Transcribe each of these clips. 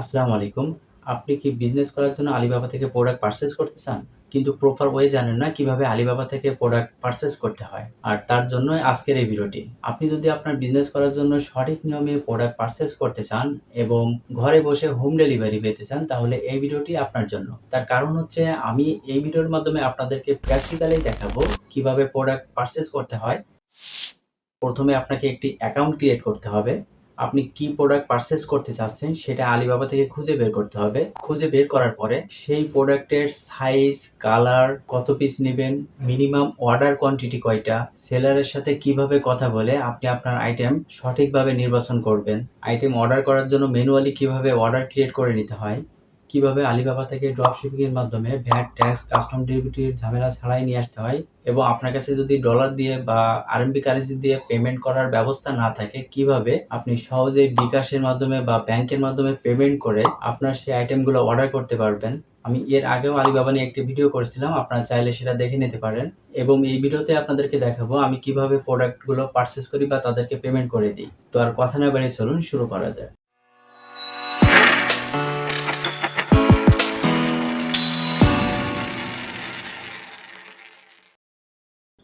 আসসালামু আলাইকুম। আপনি কি বিজনেস করার জন্য আলিবাবা থেকে প্রোডাক্ট পারচেজ করতে চান? কিন্তু প্রপার ওয়ে জানেন না কীভাবে আলিবাবা থেকে প্রোডাক্ট পারচেজ করতে হয়। আর তার জন্যই আজকের এই ভিডিওটি। আপনি যদি আপনার বিজনেস করার জন্য সঠিক নিয়মে প্রোডাক্ট পারচেস করতে চান এবং ঘরে বসে হোম ডেলিভারি পেতে চান, তাহলে এই ভিডিওটি আপনার জন্য। তার কারণ হচ্ছে আমি এই ভিডিওর মাধ্যমে আপনাদেরকে প্র্যাকটিক্যালি দেখাবো কীভাবে প্রোডাক্ট পারচেস করতে হয়। প্রথমে আপনাকে একটি অ্যাকাউন্ট ক্রিয়েট করতে হবে। আপনি কি প্রোডাক্ট পারচেস করতে চাচ্ছেন সেটা আলিবাবা থেকে খুঁজে বের করতে হবে। খুঁজে বের করার পরে সেই প্রোডাক্টের সাইজ, কালার, কত পিস নেবেন মিনিমাম অর্ডার কোয়ান্টিটি কয়টা, সেলারের সাথে কীভাবে কথা বলে আপনি আপনার আইটেম সঠিকভাবে নির্বাচন করবেন। আইটেম অর্ডার করার জন্য ম্যানুয়ালি কীভাবে অর্ডার ক্রিয়েট করে নিতে হয়। কীভাবে আলিবাবা থেকে ড্রপ শিপিং এর মাধ্যমে ভ্যাট, ট্যাক্স, কাস্টম ডিউটির ঝামেলা ছাড়াই নিয়ে আসতে হয় এবং আপনার কাছে যদি ডলার দিয়ে বা আরএমবি কারেন্সি দিয়ে পেমেন্ট করার ব্যবস্থা না থাকে কীভাবে আপনি সহজেই বিকাশের মাধ্যমে বা ব্যাংকের মাধ্যমে পেমেন্ট করে আপনার সেই আইটেমগুলো অর্ডার করতে পারবেন। আমি এর আগেও আলিবাবা নিয়ে একটি ভিডিও করেছিলাম আপনারা চাইলে সেটা দেখে নিতে পারেন এবং এই ভিডিওতে আপনাদেরকে দেখাবো আমি কীভাবে প্রোডাক্টগুলো পারচেজ করি বা তাদেরকে পেমেন্ট করে দিই। তো আর কথা না বাড়িয়ে চলুন শুরু করা যাক।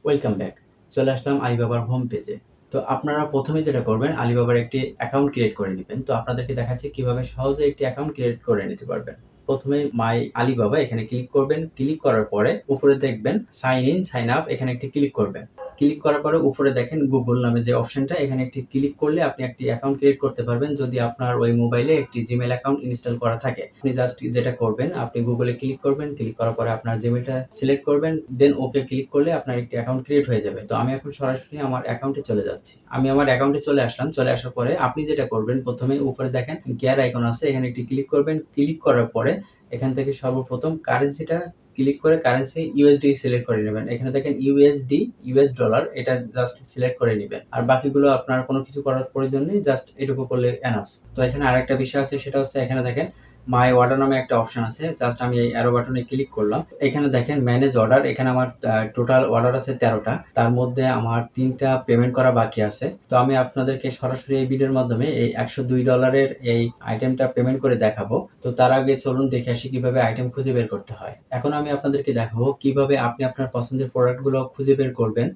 ওয়েলকাম ব্যাক চলে আসলাম আলিবাবার হোম পেজে তো আপনারা প্রথমে যেটা করবেন, আলিবাবার একটি অ্যাকাউন্ট ক্রিয়েট করে নেবেন। তো আপনাদেরকে দেখাচ্ছি কীভাবে সহজে একটি অ্যাকাউন্ট ক্রিয়েট করে নিতে পারবেন। প্রথমে মাই আলিবাবা এখানে ক্লিক করবেন। ক্লিক করার পরে উপরে দেখবেন সাইন ইন সাইন আপ এখানে একটি ক্লিক করবেন। ক্লিক করার পরে উপরে দেখেন গুগল নামে যে অপশনটা এখানে একটি ক্লিক করলে আপনি একটি অ্যাকাউন্ট ক্রিয়েট করতে পারবেন যদি আপনার ওই মোবাইলে একটি জিমেল অ্যাকাউন্ট ইনস্টল করা থাকে। আপনি জাস্ট যেটা করবেন, আপনি গুগলে ক্লিক করবেন ক্লিক করার পরে আপনার জিমেলটা সিলেক্ট করবেন দেন ওকে ক্লিক করলে আপনার একটি অ্যাকাউন্ট ক্রিয়েট হয়ে যাবে। তো আমি এখন সরাসরি আমার অ্যাকাউন্টে চলে যাচ্ছি। আমি আমার অ্যাকাউন্টে চলে আসলাম, চলে আসার পরে আপনি যেটা করবেন, প্রথমে উপরে দেখেন গিয়ার আইকন আছে, এখানে একটি ক্লিক করবেন। ক্লিক করার পরে এখান থেকে সর্বপ্রথম কারেন্সিটা ক্লিক করে কারেন্সি ইউএসডি সিলেক্ট করে নেবেন। এখানে দেখেন ইউএসডি ইউএস ডলার এটা জাস্ট সিলেক্ট করে নেবেন। আর বাকিগুলো আপনার কোনো কিছু করার প্রয়োজন নেই জাস্ট এটুকু করলে এনাফ তো এখানে আরেকটা বিষয় আছে, সেটা হচ্ছে এখানে দেখেন মাই অর্ডার নামে একটা অপশন আছে। জাস্ট আমি এই অ্যারো বাটনে ক্লিক করলাম। এখানে দেখেন ম্যানেজ অর্ডার এখানে আমার টোটাল অর্ডার আছে তেরোটা। তার মধ্যে আমার তিনটা পেমেন্ট করা বাকি আছে। তো আমি আপনাদেরকে সরাসরি এই ভিডিওর মাধ্যমে এই একশো দুই ডলারের এই আইটেমটা পেমেন্ট করে দেখাবো। তো তার আগে চলুন দেখে আসি কীভাবে আইটেম খুঁজে বের করতে হয়। এখন আমি আপনাদেরকে দেখাবো কীভাবে আপনি আপনার পছন্দের প্রোডাক্টগুলো খুঁজে বের করবেন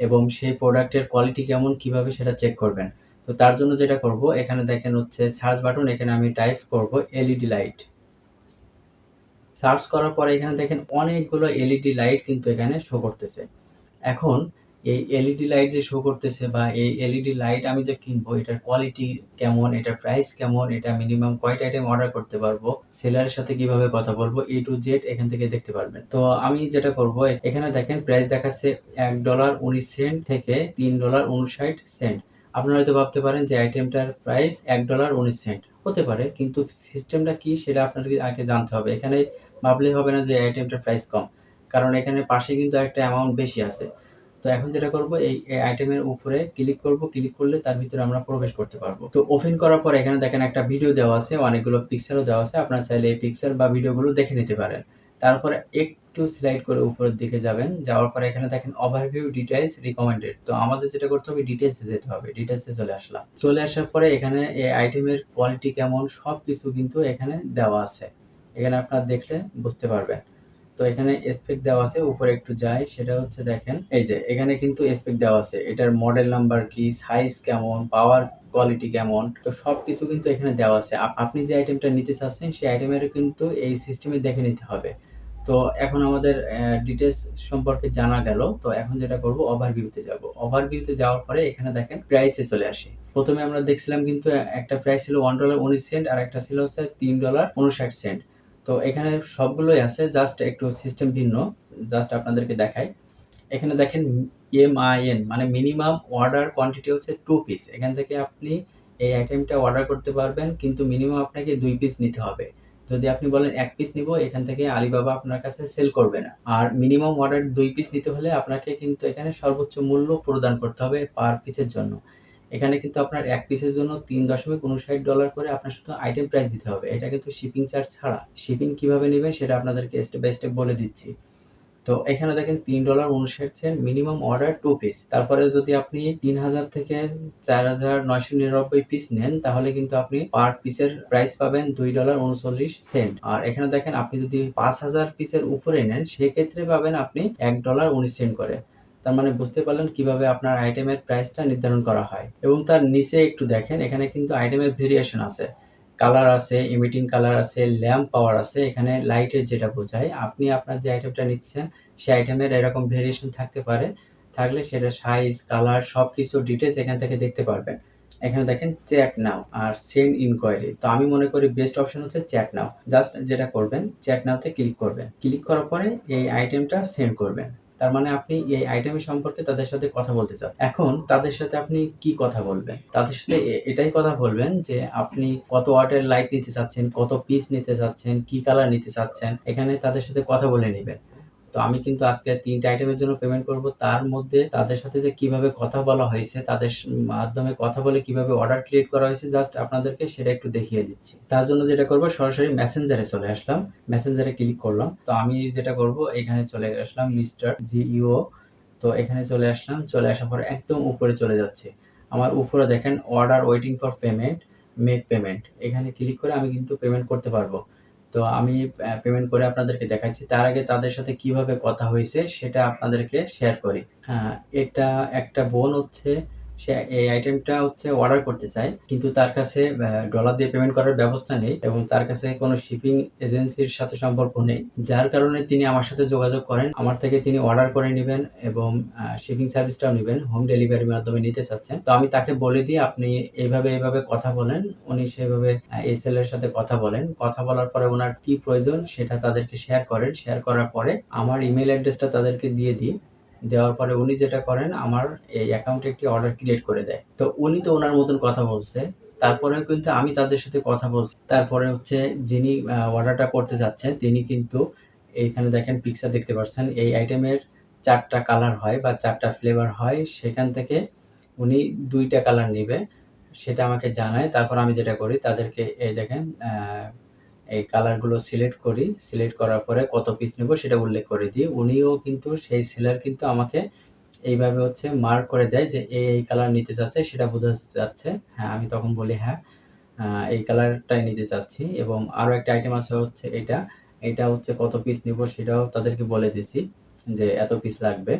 এবং সেই প্রোডাক্টের কোয়ালিটি কেমন, কীভাবে সেটা চেক করবেন। তো তার জন্য যেটা করব, এখানে দেখেন হচ্ছে সার্চ বাটন এখানে আমি টাইপ করব এলইডি লাইট সার্চ করার পরে এখানে দেখেন অনেকগুলো এলইডি লাইট কিন্তু এখানে শো করতেছে। এখন এই এলইডি লাইট যে শো করতেছে বা এই এলইডি লাইট আমি যে কিনবো, এটার কোয়ালিটি কেমন, এটার প্রাইস কেমন, এটা মিনিমাম কয়টা আইটেম অর্ডার করতে পারব সেলারের সাথে কীভাবে কথা বলব এ টু জেড এখান থেকে দেখতে পারবেন। তো আমি যেটা করব এখানে দেখেন প্রাইস দেখাচ্ছে এক ডলার উনিশ সেন্ট থেকে তিন ডলার উনষাট সেন্ট আপনারা হয়তো ভাবতে পারেন যে আইটেমটার প্রাইস এক ডলার উনিশ সেন্ট হতে পারে, কিন্তু সিস্টেমটা কি সেটা আপনাকে আগে জানতে হবে। এখানে ভাবলেই হবে না যে আইটেমটার প্রাইস কম, কারণ এখানে পাশে কিন্তু একটা অ্যামাউন্ট বেশি আছে। তো এখন যেটা করব, এই আইটেমের উপরে ক্লিক করব ক্লিক করলে তার ভিতরে আমরা প্রবেশ করতে পারব। তো ওপেন করার পর এখানে দেখেন একটা ভিডিও দেওয়া আছে, অনেকগুলো পিকচারও দেওয়া আছে। আপনারা চাইলে এই পিক্সেল বা ভিডিওগুলো দেখে নিতে পারেন। তারপরে একটু স্লাইড করে উপরের দিকে যাবেন। যাওয়ার পরে এখানে দেখেন ওভারভিউ ডিটেইলস রিকমেন্ডেড তো আমাদের যেটা করতে হবে ডিটেলসে যেতে হবে ডিটেলসে চলে আসলাম। চলে আসার পরে এখানে এই আইটেমের কোয়ালিটি কেমন সব কিছু কিন্তু এখানে দেওয়া আছে। এখানে আপনারা দেখলে বুঝতে পারবেন। তো এখানে স্পেক দেওয়া আছে, উপরে একটু যাই, সেটা হচ্ছে দেখেন, এই যে, এখানে কিন্তু স্পেক দেওয়া আছে। এটার মডেল নাম্বার কি সাইজ কেমন পাওয়ার কোয়ালিটি কেমন, তো সব কিছু কিন্তু এখানে দেওয়া আছে। আপনি যে আইটেমটা নিতে চাচ্ছেন, সেই আইটেমের কিন্তু এই সিস্টেমে দেখে নিতে হবে। তো এখন আমাদের ডিটেলস সম্পর্কে জানা গেল। তো এখন যেটা করব ওভারভিউতে যাব। ওভারভিউতে যাওয়ার পরে এখানে দেখেন প্রাইসে চলে আসি। প্রথমে আমরা দেখছিলাম কিন্তু একটা প্রাইস ছিল ওয়ান ডলার উনিশ সেন্ট আর একটা ছিল হচ্ছে তিন ডলার উনষাট সেন্ট তো এখানে সবগুলোই আছে জাস্ট একটু সিস্টেম ভিন্ন জাস্ট আপনাদেরকে দেখাই। এখানে দেখেন এম আই এমআইএন মানে মিনিমাম অর্ডার কোয়ান্টিটি হচ্ছে টু পিস এখান থেকে আপনি এই আইটেমটা অর্ডার করতে পারবেন, কিন্তু মিনিমাম আপনাকে দুই পিস নিতে হবে। যদি আপনি বলেন এক পিস নিব, এখান থেকে আলিবাবা আপনার কাছে সেল করবে না। আর মিনিমাম অর্ডার দুই পিস নিতে হলে আপনাকে কিন্তু এখানে সর্বোচ্চ মূল্য প্রদান করতে হবে পার পিসের জন্য। এখানে কিন্তু আপনার এক পিসের জন্য তিন দশমিক উনষাট ডলার করে আপনার শুধু আইটেম প্রাইস দিতে হবে। এটা কিন্তু শিপিং চার্জ ছাড়া। শিপিং কীভাবে নেবেন সেটা আপনাদেরকে স্টেপ বাই স্টেপ বলে দিচ্ছি। তো এখানে দেখেন তিন ডলার উনষাট cent minimum order two piece তারপরে যদি আপনি তিন হাজার থেকে চার হাজার নয়শো নিরানব্বই পিস নেন, তাহলে কিন্তু আপনি পার পিসের প্রাইস পাবেন দুই ডলার উনচল্লিশ সেন্ট আর এখানে দেখেন আপনি যদি পাঁচ হাজার পিসের উপরে নেন, সেক্ষেত্রে পাবেন আপনি এক ডলার উনিশ সেন্ট করে। তার মানে বুঝতে পারলেন কীভাবে আপনার আইটেমের প্রাইসটা নির্ধারণ করা হয়। এবং তার নিচে একটু দেখেন, এখানে কিন্তু আইটেমের ভেরিয়েশন আছে। কালার আছে ইমিটিং কালার আছে ল্যাম্প পাওয়ার আছে, এখানে লাইটের যেটা বোঝায়, আপনি আপনার যে আইটেমটা নিচ্ছেন, সেই আইটেমের এরকম ভেরিয়েশন থাকতে পারে। থাকলে সেটা সাইজ কালার সব কিছু ডিটেলস এখান থেকে দেখতে পারবেন। এখানে দেখেন চ্যাট নাও আর সেন্ড ইনকোয়ারি তো আমি মনে করি বেস্ট অপশন হচ্ছে চ্যাট নাও জাস্ট যেটা করবেন চ্যাট নাওতে ক্লিক করবেন। ক্লিক করার পরে এই আইটেমটা সেন্ড করবেন। তার মানে আপনি এই আইটেম সম্পর্কে তাদের সাথে কথা বলতে চান। এখন তাদের সাথে আপনি কি কথা বলবেন? তাদের সাথে এটাই কথা বলবেন যে আপনি কত ওয়াটের লাইট নিতে চাচ্ছেন, কত পিস নিতে চাচ্ছেন, কি কালার নিতে চাচ্ছেন, এখানে তাদের সাথে কথা বলে নেবেন। তো আমি কিন্তু আজকে তিনটা আইটেমের জন্য পেমেন্ট করব। তার মধ্যে তাদের সাথে যে কীভাবে কথা বলা হয়েছে, তাদের মাধ্যমে কথা বলে কীভাবে অর্ডার ক্রিয়েট করা হয়েছে জাস্ট আপনাদেরকে সেটা একটু দেখিয়ে দিচ্ছি। তার জন্য যেটা করব, সরাসরি মেসেঞ্জারে চলে আসলাম। মেসেঞ্জারে ক্লিক করলাম। তো আমি যেটা করব, এখানে চলে আসলাম মিস্টার জিইও তো এখানে চলে আসলাম। চলে আসার পর একদম উপরে চলে যাচ্ছে। আমার উপরে দেখেন order waiting for payment make payment এখানে ক্লিক করে আমি কিন্তু পেমেন্ট করতে পারব। তো আমি পেমেন্ট করে আপনাদেরকে দেখাচ্ছি। তার আগে তাদের সাথে কীভাবে কথা হয়েছে সেটা আপনাদেরকে শেয়ার করি। এটা একটা বোন হচ্ছে সে এই আইটেমটা হচ্ছে অর্ডার করতে চায়, কিন্তু তার কাছে ডলার দিয়ে পেমেন্ট করার ব্যবস্থা নেই এবং তার কাছে কোনো শিপিং এজেন্সির সাথে সম্পর্ক নেই। যার কারণে তিনি আমার সাথে যোগাযোগ করেন, আমার থেকে তিনি অর্ডার করে নেবেন এবং শিপিং সার্ভিসটাও নেবেন হোম ডেলিভারির মাধ্যমে নিতে চাচ্ছেন। তো আমি তাকে বলে দিই, আপনি এইভাবে এইভাবে কথা বলেন, উনি সেভাবে এই সেলের সাথে কথা বলেন। কথা বলার পরে ওনার কি প্রয়োজন সেটা তাদেরকে শেয়ার করেন। শেয়ার করার পরে আমার ইমেল অ্যাড্রেসটা তাদেরকে দিয়ে দিই। দেওয়ার পরে উনি যেটা করেন, আমার এই অ্যাকাউন্টে একটি অর্ডার ক্রিয়েট করে দেয়। তো উনি তো ওনার মতন কথা বলছে। তারপরে কিন্তু আমি তাদের সাথে কথা বলছি। তারপরে হচ্ছে যিনি অর্ডারটা করতে যাচ্ছেন, তিনি কিন্তু এইখানে দেখেন পিকচার দেখতে পাচ্ছেন। এই আইটেমের চারটা কালার হয় বা চারটা ফ্লেভার হয়, সেখান থেকে উনি দুইটা কালার নেবে, সেটা আমাকে জানায়। তারপর আমি যেটা করি, তাদেরকে এই দেখেন এই কালারগুলো সিলেক্ট করি। সিলেক্ট করার পরে কত পিস নেব সেটা উল্লেখ করে দিই। উনিও কিন্তু সেই সেলার কিন্তু আমাকে এইভাবে হচ্ছে মার্ক করে দেয় যে এই এই কালার নিতে চাচ্ছে, সেটা বোঝা যাচ্ছে। হ্যাঁ আমি তখন বলি হ্যাঁ এই কালারটাই নিতে চাচ্ছি। এবং আরও একটা আইটেম আছে হচ্ছে এটা। এটা হচ্ছে কত পিস নিব সেটাও তাদেরকে বলে দিছি যে এত পিস লাগবে।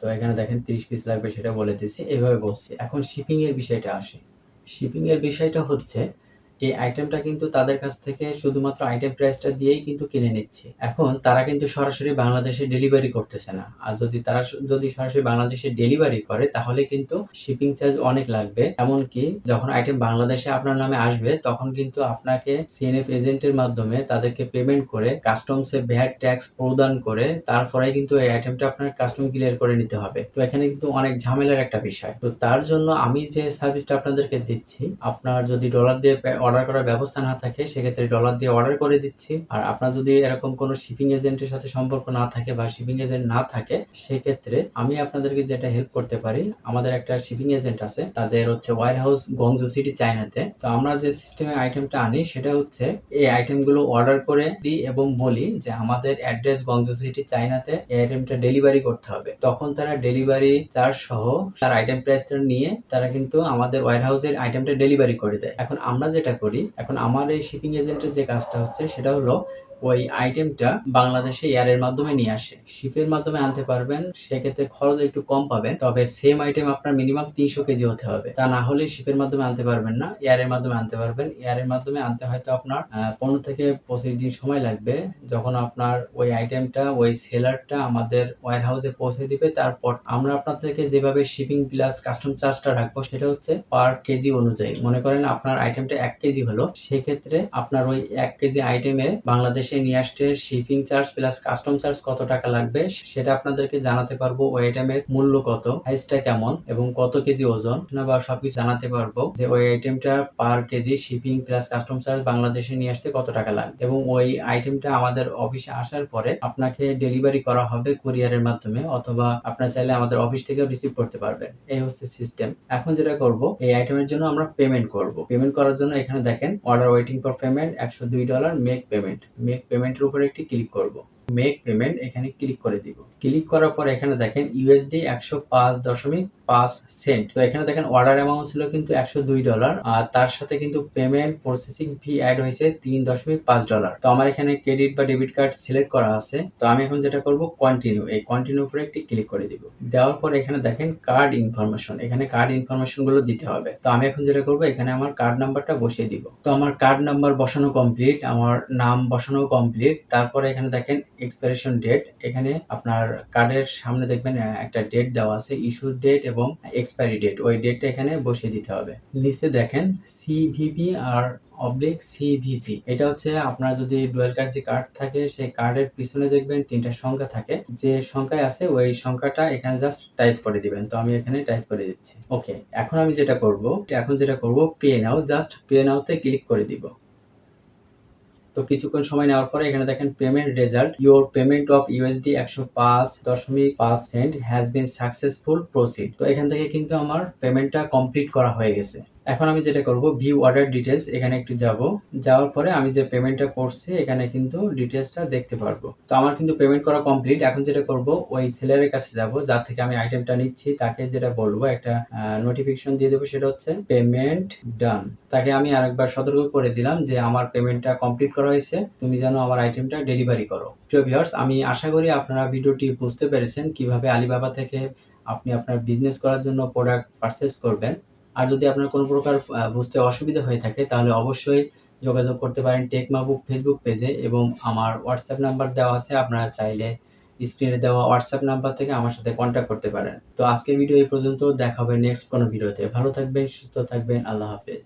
তো এখানে দেখেন তিরিশ পিস লাগবে সেটা বলে দিছি। এইভাবে বলছি। এখন শিপিংয়ের বিষয়টা আসে। শিপিংয়ের বিষয়টা হচ্ছে এই আইটেমটা কিন্তু তাদের কাছ থেকে শুধুমাত্র আইটেম প্রাইসটা দিয়েই কিন্তু কিনে নিচ্ছে। এখন তারা কিন্তু সরাসরি বাংলাদেশে ডেলিভারি করতেছে না। আর যদি তারা যদি সরাসরি বাংলাদেশে ডেলিভারি করে, তাহলে কিন্তু শিপিং চার্জ অনেক লাগবে। এমনকি যখন আইটেম বাংলাদেশে আপনার নামে আসবে, তখন কিন্তু আপনাকে সিএনএফ এজেন্টের মাধ্যমে তাদেরকে পেমেন্ট করে কাস্টমসে ভ্যাট ট্যাক্স প্রদান করে তারপরে কিন্তু এই আইটেমটা আপনার কাস্টম ক্লিয়ার করে নিতে হবে। তো এখানে কিন্তু অনেক ঝামেলার একটা বিষয়। তো তার জন্য আমি যে সার্ভিসটা আপনাদেরকে দিচ্ছি, আপনার যদি ডলার দিয়ে অর্ডার করার ব্যবস্থা না থাকে, সেক্ষেত্রে ডলার দিয়ে অর্ডার করে দিচ্ছি। আর আপনার যদি এরকম কোনো শিপিং এজেন্টের সাথে সম্পর্ক না থাকে বা শিপিং এজেন্ট না থাকে, সেক্ষেত্রে আমি আপনাদেরকে যেটা হেল্প করতে পারি, আমাদের একটা শিপিং এজেন্ট আছে, তাদের হচ্ছে ওয়ার হাউস গংজু সিটি চায়নাতে তো আমরা যে সিস্টেমে আইটেমটা আনি, সেটা হচ্ছে এই আইটেমগুলো অর্ডার করে দিই এবং বলি যে আমাদের অ্যাড্রেস গংজু সিটি চায়নাতে এই আইটেমটা ডেলিভারি করতে হবে। তখন তারা ডেলিভারি চার্জ সহ তার আইটেম প্রাইসটা নিয়ে তারা কিন্তু আমাদের ওয়ার হাউসের আইটেমটা ডেলিভারি করে দেয়। এখন আমরা যেটা করি। এখন আমার এই শিপিং এজেন্টের যে কাজটা হচ্ছে সেটা হলো ওই আইটেমটা বাংলাদেশে এয়ারের মাধ্যমে নিয়ে আসে। শিপের মাধ্যমে আনতে পারবেন, সেক্ষেত্রে খরচ একটু কম পাবেন। তবে সেম আইটেম আপনার মিনিমাম তিনশো কেজি হতে হবে। তা না হলে শিপের মাধ্যমে আনতে পারবেন না এয়ারের মাধ্যমে আনতে পারবেন। এয়ারের মাধ্যমে আনতে হয়তো আপনার পনেরো থেকে পঁচিশ দিন সময় লাগবে। যখন আপনার ওই আইটেমটা ওই সেলারটা আমাদের ওয়ার হাউসে পৌঁছে দিবে, তারপর আমরা আপনার থেকে যেভাবে শিপিং প্লাস কাস্টম চার্জটা রাখব, সেটা হচ্ছে পার কেজি অনুযায়ী। মনে করেন আপনার আইটেমটা এক কেজি হলো, সেক্ষেত্রে আপনার ওই এক কেজি আইটেমে বাংলাদেশে নিয়ে আসতে shipping charge plus custom charge কত টাকা লাগবে সেটা আপনাদেরকে জানাতে পারব ওই আইটেমের মূল্য কত প্রাইসটা কেমন এবং কত কেজি ওজন বা সবকিছু জানাতে পারব যে ওই আইটেমটা per KG shipping plus custom charge বাংলাদেশে নিয়ে আসতে কত টাকা লাগবে এবং ওই আইটেমটা আমাদের অফিসে আসার পরে আপনাকে ডেলিভারি করা হবে কুরিয়ারের মাধ্যমে অথবা আপনার চাইলে আমাদের অফিস থেকে রিসিভ করতে পারবেন। এই হচ্ছে সিস্টেম এখন যেটা করব, এই আইটেমের জন্য আমরা পেমেন্ট করব। পেমেন্ট করার জন্য এখানে দেখেন অর্ডার ওয়েটিং ফর পেমেন্ট একশো দুই ডলার মেক পেমেন্ট মেক পেমেন্টের উপরে একটি ক্লিক করব। মেক পেমেন্ট এখানে ক্লিক করে দিব। ক্লিক করার পর এখানে দেখেন ইউএসডি একশো পাঁচ দশমিক পাঁচ সেন্ট। তো এখানে দেখেন অর্ডার অ্যামাউন্ট ছিল কিন্তু একশো দুই ডলার, আর তার সাথে কিন্তু পেমেন্ট প্রসেসিং ফি অ্যাড হয়েছে তিন দশমিক পাঁচ ডলার। তো আমার এখানে ক্রেডিট বা ডেবিট কার্ড সিলেক্ট করা আছে। তো আমি এখন যেটা করব কন্টিনিউ এই কন্টিনিউ উপরে একটি ক্লিক করে দিব। দেওয়ার পর এখানে দেখেন কার্ড ইনফরমেশন এখানে কার্ড ইনফরমেশনগুলো দিতে হবে। তো আমি এখন যেটা করব, এখানে আমার কার্ড নাম্বারটা বসিয়ে দিব। তো আমার কার্ড নাম্বার বসানো কমপ্লিট আমার নাম বসানো কমপ্লিট তারপরে এখানে দেখেন এক্সপাইরেশন ডেট এখানে আপনার কার্ডের সামনে দেখবেন একটা ডেট দেওয়া আছে ইস্যু ডেট এবং এক্সপায়ারি ডেট ওই ডেটটা এখানে বসিয়ে দিতে হবে। নিচে দেখেন সিভিভি আর অবলিক সিভিসি এটা হচ্ছে আপনার যদি ডুয়েল কার্ড যে কার্ড থাকে, সেই কার্ডের পিছনে দেখবেন তিনটা সংখ্যা থাকে। যে সংখ্যায় আছে, ওই সংখ্যাটা এখানে জাস্ট টাইপ করে দিবেন। তো আমি এখানে টাইপ করে দিচ্ছি। ওকে এখন আমি যেটা করব, এখন যেটা করব পে নাও জাস্ট পে নাওতে ক্লিক করে দিব। তো কিছুক্ষণ সময় নেওয়ার পরে এখানে দেখেন payment result your payment of USD একশো পাঁচ দশমিক পাঁচ cent has been successful proceed তো এখান থেকে কিন্তু আমার পেমেন্টটা কমপ্লিট করা হয়ে গেছে। এখন আমি যেটা করব ভিউ অর্ডার ডিটেলস এখানে একটু যাব। যাওয়ার পরে আমি যে পেমেন্টটা করছি, এখানে কিন্তু ডিটেলসটা দেখতে পারব। তো আমার কিন্তু পেমেন্ট করা কমপ্লিট এখন যেটা করব, ওই সেলারের কাছে যাব, যার থেকে আমি আইটেমটা নিচ্ছি। তাকে যেটা বলব, একটা নোটিফিকেশন দিয়ে দেবো, সেটা হচ্ছে পেমেন্ট ডান তাকে আমি আরেকবার সতর্ক করে দিলাম যে আমার পেমেন্টটা কমপ্লিট করা হয়েছে। তুমি যেন আমার আইটেমটা ডেলিভারি করো। প্রিয় ভিউয়ার্স আমি আশা করি আপনারা ভিডিওটি বুঝতে পেরেছেন কীভাবে আলিবাবা থেকে আপনি আপনার বিজনেস করার জন্য প্রোডাক্ট পারচেস করবেন। আর যদি আপনার কোনো প্রকার বুঝতে অসুবিধা হয়ে থাকে, তাহলে অবশ্যই যোগাযোগ করতে পারেন টেক মাহবুব ফেসবুক পেজে এবং আমার হোয়াটসঅ্যাপ নাম্বার দেওয়া আছে। আপনারা চাইলে স্ক্রিনে দেওয়া হোয়াটসঅ্যাপ নাম্বার থেকে আমার সাথে কন্ট্যাক্ট করতে পারেন। তো আজকের ভিডিও এই পর্যন্ত। দেখা হবে নেক্সট কোনো ভিডিওতে ভালো থাকবেন, সুস্থ থাকবেন। আল্লাহ হাফেজ।